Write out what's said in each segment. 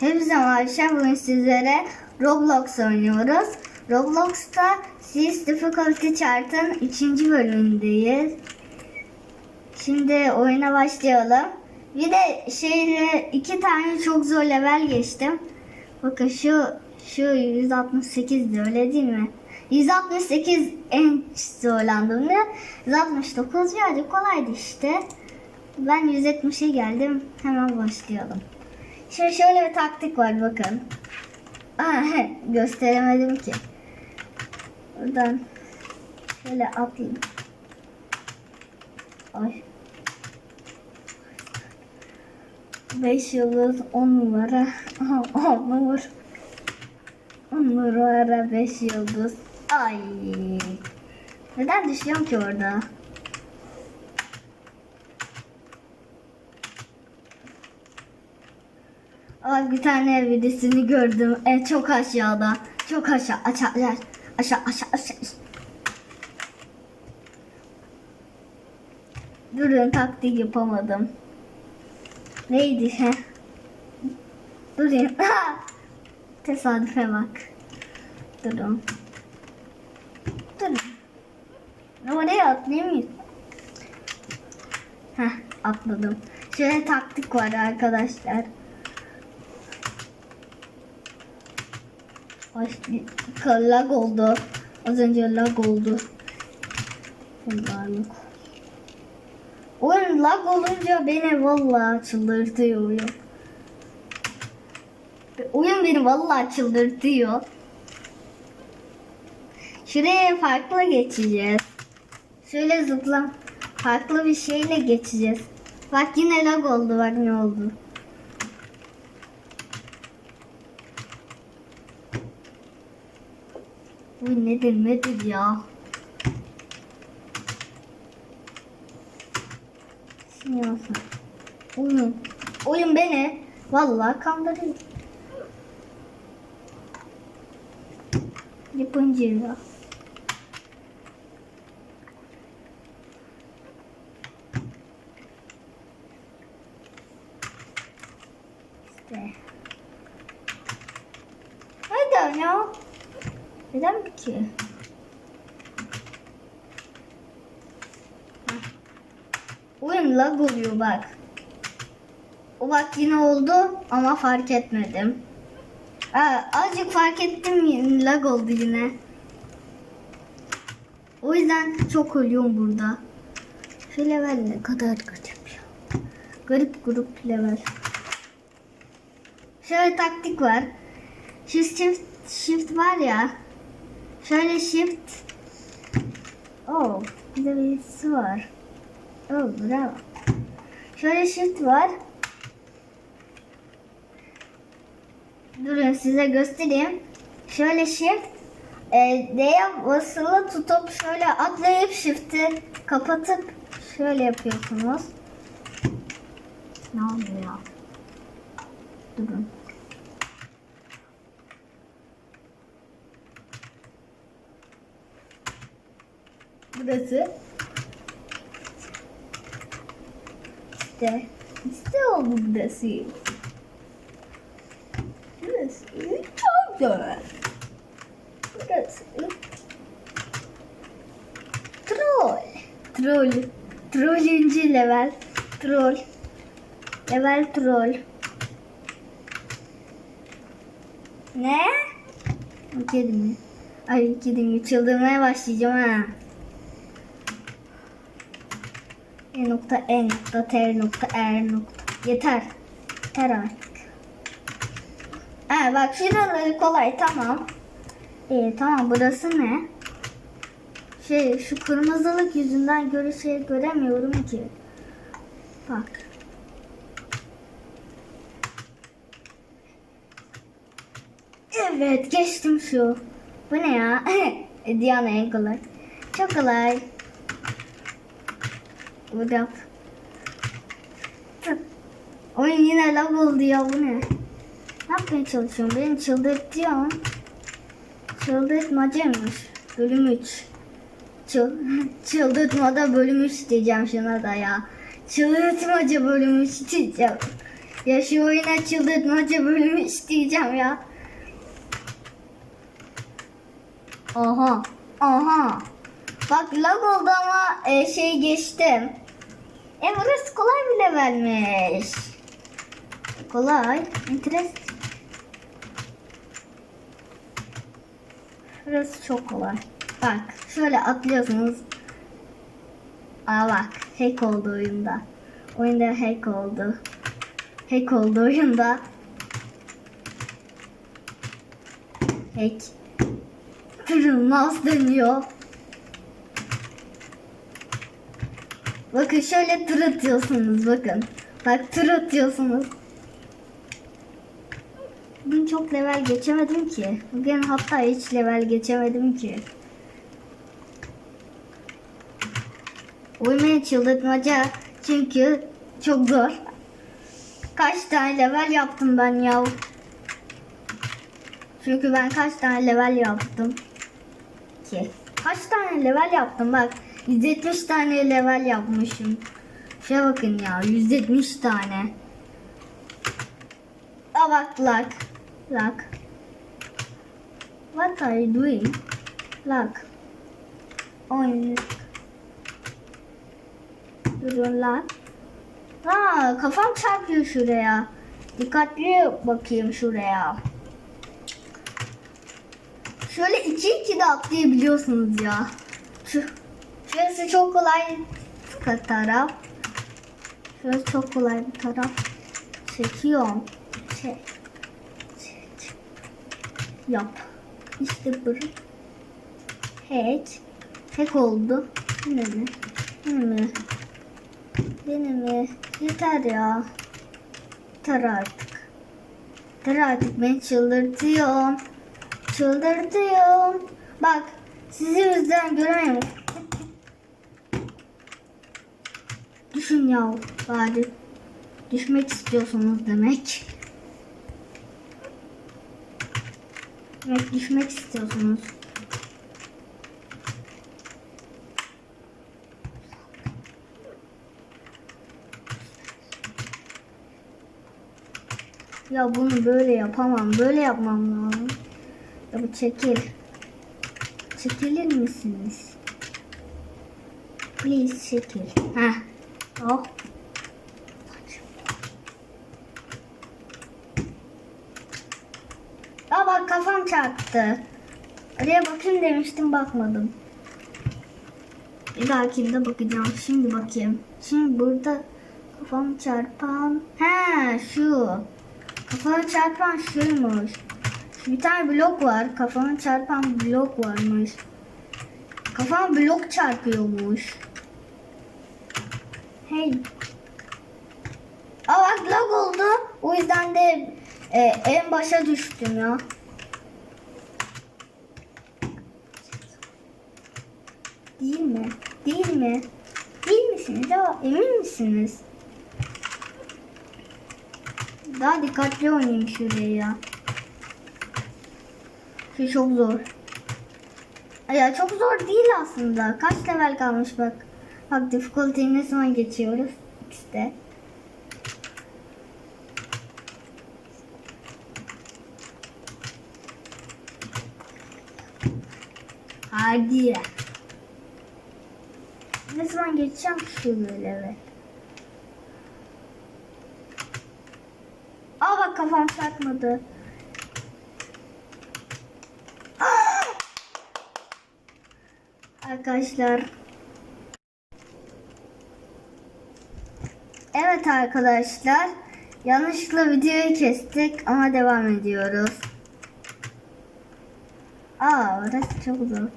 Hepinize arkadaşlar bugün sizlere Roblox oynuyoruz. Roblox'ta Siz Difficulty Chart'ın 3. bölümündeyiz. Şimdi oyuna başlayalım. Bir de şeyle iki tane çok zor level geçtim. Bakın şu şu 168 de öyle değil mi? 168 en zorlandım ne? 169 birazcık kolaydı işte. Ben 170'e geldim. Hemen başlayalım. Şimdi şöyle bir taktik var bakın. Aa, gösteremedim ki. Buradan şöyle atlayayım. Ay. 5 yıldız 10 numara. 10 numara. 10 numara 5 yıldız. Ay. Neden düşüyorum ki orada? Aa, bir tane videosunu gördüm. E, çok aşağıda. Çok aşağı. Aşağı. Aşağı. Aşağı. Aşağı. Durun taktik yapamadım. Neydi he? Durun. Tesadüfe bak. Durun. Durun. Oraya atlayayım Heh atladım. Şöyle taktik var arkadaşlar. Lag oldu. Az önce lag oldu. Allah'ım. Oyun lag olunca beni vallahi çıldırtıyor oyun. Oyun beni vallahi çıldırtıyor. Şuraya farklı geçeceğiz. Şöyle zıpla. Farklı bir şeyle geçeceğiz. Bak yine lag oldu bak ne oldu. Bu nedir nedir ya? Olsun. Oyun. Oyun beni vallahi kandırıyor. Yapınca ya. İşte. Hadi ya. Ki? Oyun lag oluyor bak. O bak yine oldu ama fark etmedim. Aa, azıcık fark ettim lag oldu yine. O yüzden çok ölüyorum burada. Şu level ne kadar garip ya. Garip grup level. Şöyle taktik var. Şu shift, shift var ya. Şöyle shift. Oh, bir de birisi var. Oh, bravo. Şöyle shift var. Durun size göstereyim. Şöyle shift. E, D'ye basılı tutup şöyle atlayıp shift'i kapatıp şöyle yapıyorsunuz. Ne oluyor? Durun. Burası. İşte. İşte oldu burası. Burası çok güzel. Burası. Troll. Troll. Trollüncü level. Troll. Level troll. Ne? Kedi? Ay kedi mi? Çıldırmaya başlayacağım ha. E nokta E nokta T nokta R nokta. Yeter. Yeter artık. Ha bak şuraları kolay tamam. İyi tamam burası ne? Şey şu kırmızılık yüzünden göre şey göremiyorum ki. Bak. Evet geçtim şu. Bu ne ya? Diana kolay. Çok kolay. Bu da. Oyun yine lag oldu ya bu ne? Ne yapmaya çalışıyorum? Beni çıldırtıyor. Çıldırtmacaymış. Bölüm 3. Çıl Çıldırtmada bölüm 3 diyeceğim şuna da ya. Çıldırtmaca bölüm 3 diyeceğim. Ya şu oyuna çıldırtmaca bölümü isteyeceğim ya. Aha. Aha. Bak lag oldu ama e, şey geçtim. E burası kolay bir levelmiş. Kolay. Interest. Burası çok kolay. Bak şöyle atlıyorsunuz. Aa bak hack oldu oyunda. Oyunda hack oldu. Hack oldu oyunda. Hack. Kırılmaz dönüyor. Bakın şöyle tur atıyorsunuz bakın. Bak tur atıyorsunuz. Bugün çok level geçemedim ki. Bugün hatta hiç level geçemedim ki. Uyumaya çıldırtmaca çünkü çok zor. Kaç tane level yaptım ben ya. Çünkü ben kaç tane level yaptım ki. Kaç tane level yaptım bak. 170 tane level yapmışım. Şuna bakın ya 170 tane. Aa bak lag. Lag. What are you doing? Lag. Oyun. Durun lag. Ha kafam çarpıyor şuraya. Dikkatli bakayım şuraya. Şöyle iki iki de atlayabiliyorsunuz ya. Şu, şurası çok kolay taraf. Şurası çok kolay bir taraf. Çekiyorum. Çek. Çek. Yap. İşte bu. Hack. Hack oldu. Yine mi? Yine mi? Yine mi? Yeter ya. Yeter artık. Yeter artık beni çıldırtıyor. Çıldırtıyorum. Bak sizi yüzden göremiyorum. Düşün ya bari. Düşmek istiyorsunuz demek. Evet düşmek istiyorsunuz. Ya bunu böyle yapamam. Böyle yapmam lazım. Ya bu çekil. Çekilir misiniz? Please çekil. Heh. Oh. Aa bak kafam çarptı. Oraya bakayım demiştim bakmadım. Bir dahakinde bakacağım. Şimdi bakayım. Şimdi burada kafam çarpan. He şu. Kafamı çarpan şuymuş. Bir tane blok var. Kafamı çarpan blok varmış. Kafam blok çarpıyormuş. Hey. Aa bak lag oldu. O yüzden de e, en başa düştüm ya. Değil mi? Değil mi? Değil misiniz? Aa, emin misiniz? Daha dikkatli oynayayım şuraya ya. Şu çok zor. Ya çok zor değil aslında. Kaç level kalmış bak. Bak difficulty'yi ne zaman geçiyoruz? İşte. Hadi. Ne zaman geçeceğim şu level? Aa bak kafam çarpmadı. Arkadaşlar. Evet arkadaşlar. Yanlışlıkla videoyu kestik ama devam ediyoruz. Aa orası çok zor.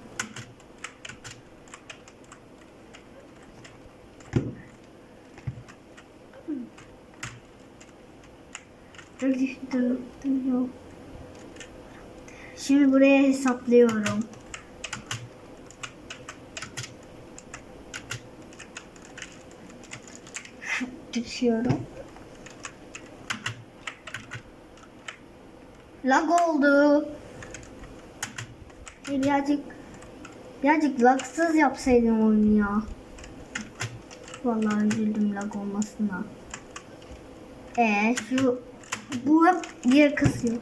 Şimdi buraya hesaplıyorum. Düşüyorum. Lag oldu. Birazcık birazcık lagsız yapsaydım oyunu ya. Vallahi üzüldüm lag olmasına. Ee, şu bu diye kasıyor.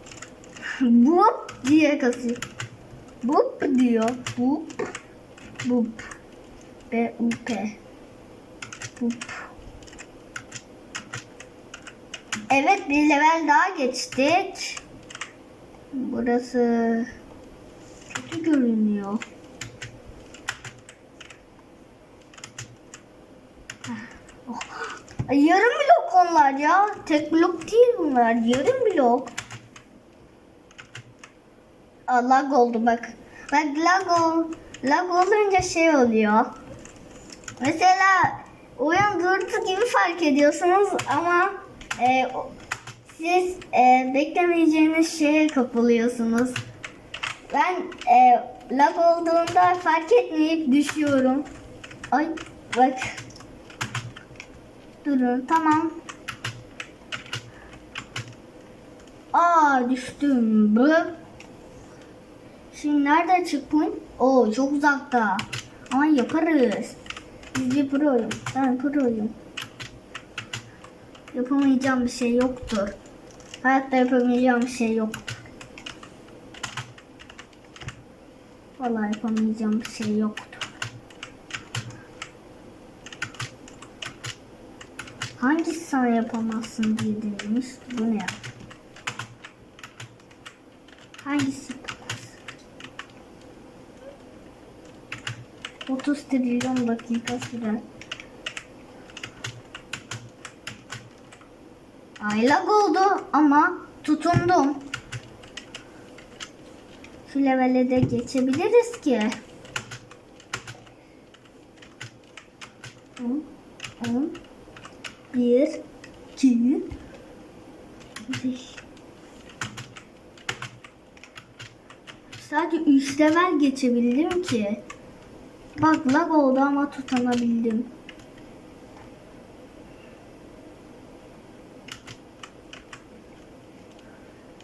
bu diye kasıyor. Bu diyor. Bu bu B U P bu Evet bir level daha geçtik. Burası kötü görünüyor. Oh. Yarım blok onlar ya. Tek blok değil bunlar. Yarım blok. Aa, lag oldu bak. Bak lag, ol, lag olunca şey oluyor. Mesela oyun gibi fark ediyorsunuz ama e, siz e, beklemeyeceğiniz şeye kapılıyorsunuz. Ben e, lag olduğunda fark etmeyip düşüyorum. Ay bak. Durun tamam. Aa düştüm. Bu. Şimdi nerede checkpoint? Oo çok uzakta. Ama yaparız. Biz bir proyum. Ben proyum. Yapamayacağım bir şey yoktur. Hayatta yapamayacağım bir şey yoktur. Vallahi yapamayacağım bir şey yoktur. Hangisi sana yapamazsın diye denilmiş. Bu ne ya? Hangisi yapamazsın? 30 trilyon dakika sürer. Aylak oldu ama tutundum. Şu levele de geçebiliriz ki. 10, 10, 1, 2, 5. Sadece 3 level geçebildim ki. Bak lag oldu ama tutanabildim.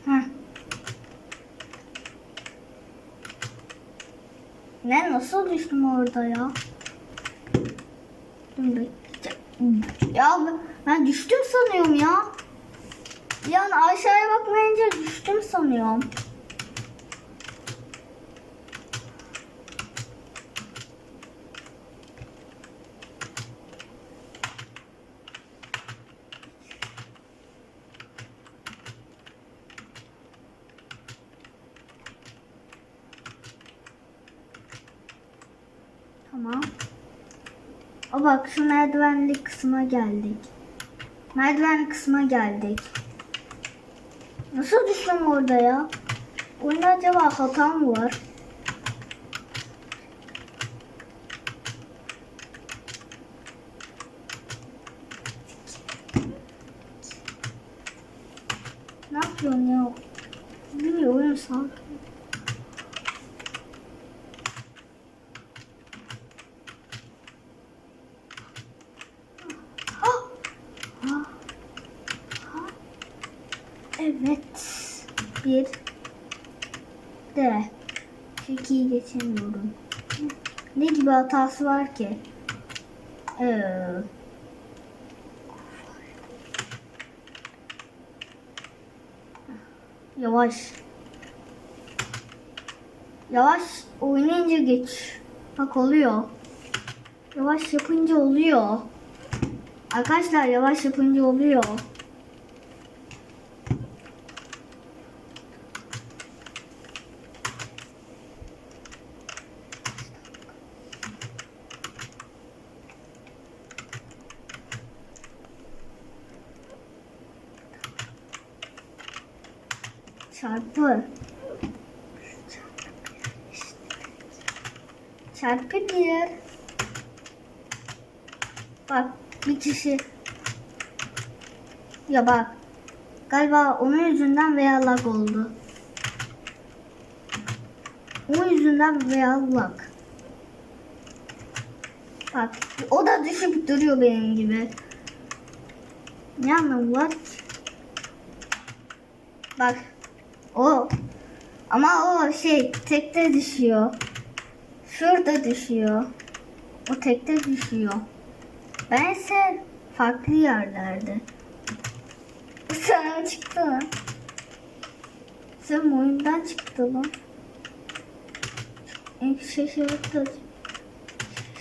Heh. Ne nasıl düştüm orada ya? Ya ben düştüm sanıyorum ya. Yani aşağıya bakmayınca düştüm sanıyorum. Tamam. O bak şu merdivenli kısma geldik. Merdivenli kısma geldik. Nasıl düştüm orada ya? Oyunda acaba hata mı var? Ne yapıyorsun ya? Bilmiyorum oyun Evet. Bir de ikiyi geçemiyorum. Ne gibi hatası var ki? Ee, yavaş. Yavaş oynayınca geç. Bak oluyor. Yavaş yapınca oluyor. Arkadaşlar yavaş yapınca oluyor. Çarpı. Çarpı bir. Bak bir kişi. Ya bak. Galiba onun yüzünden veya lag oldu. Onun yüzünden veya lag. Bak o da düşüp duruyor benim gibi. Ne anlamı var ki? Bak o ama o şey tekte düşüyor. Şurada düşüyor. O tekte düşüyor. Ben ise farklı yerlerde. oyundan çıktı lan. Sen oyundan çıktı lan. İlk şaşırttı.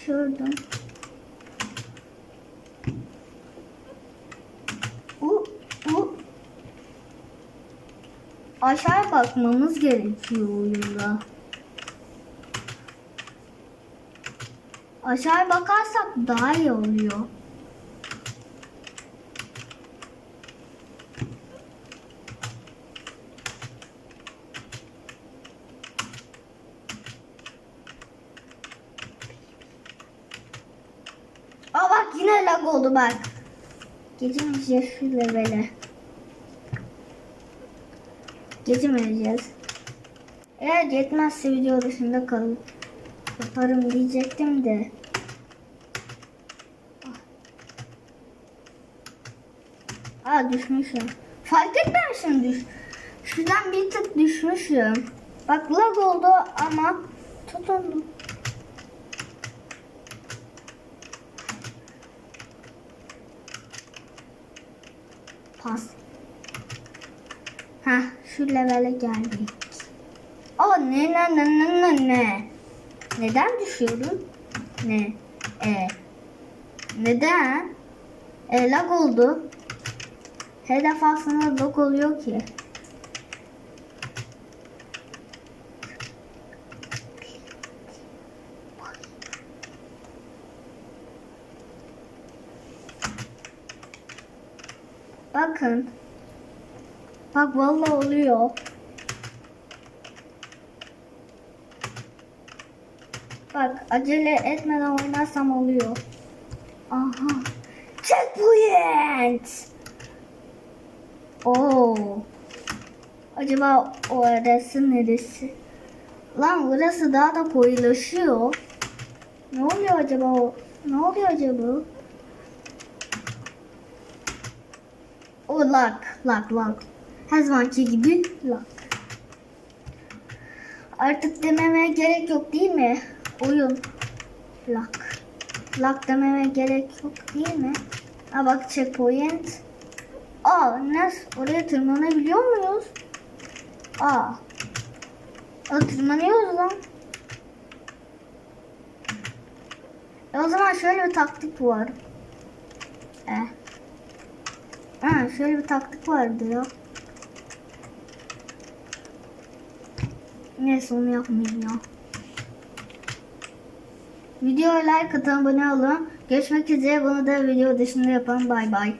Şuradan. Aşağı bakmamız gerekiyor oyunda. Aşağı bakarsak daha iyi oluyor. Aa bak yine lag oldu bak. Geçemeyeceğiz şu levele. Geçemeyeceğiz. Eğer yetmezse video dışında kalıp yaparım diyecektim de. Aa düşmüşüm. Fark etmemişim düş. Şuradan bir tık düşmüşüm. Bak lag oldu ama tutundum. Pas. Ha şu levele geldik. Aa ne ne ne ne ne ne. Neden düşüyorum? Ne? E. Neden? E lag oldu. Her defasında lag oluyor ki. Bakın. Bak vallahi oluyor. Bak acele etmeden oynarsam oluyor. Aha. Checkpoint. Oo. Acaba orası neresi? Lan burası daha da koyulaşıyor. Ne oluyor acaba o? Ne oluyor acaba? O lak, lak, lak. Her zamanki gibi lak. Artık dememe gerek yok değil mi? Oyun. Lak. Lak dememe gerek yok değil mi? Ha bak checkpoint. Aa nasıl? Oraya tırmanabiliyor muyuz? Aa. Aa tırmanıyoruz lan. E o zaman şöyle bir taktik var. Eh. Ha, şöyle bir taktik vardı ya. Neyse onu yapmayayım ya. Videoya like atın, abone olun. Görüşmek üzere. Bunu da video dışında yapalım. Bay bay.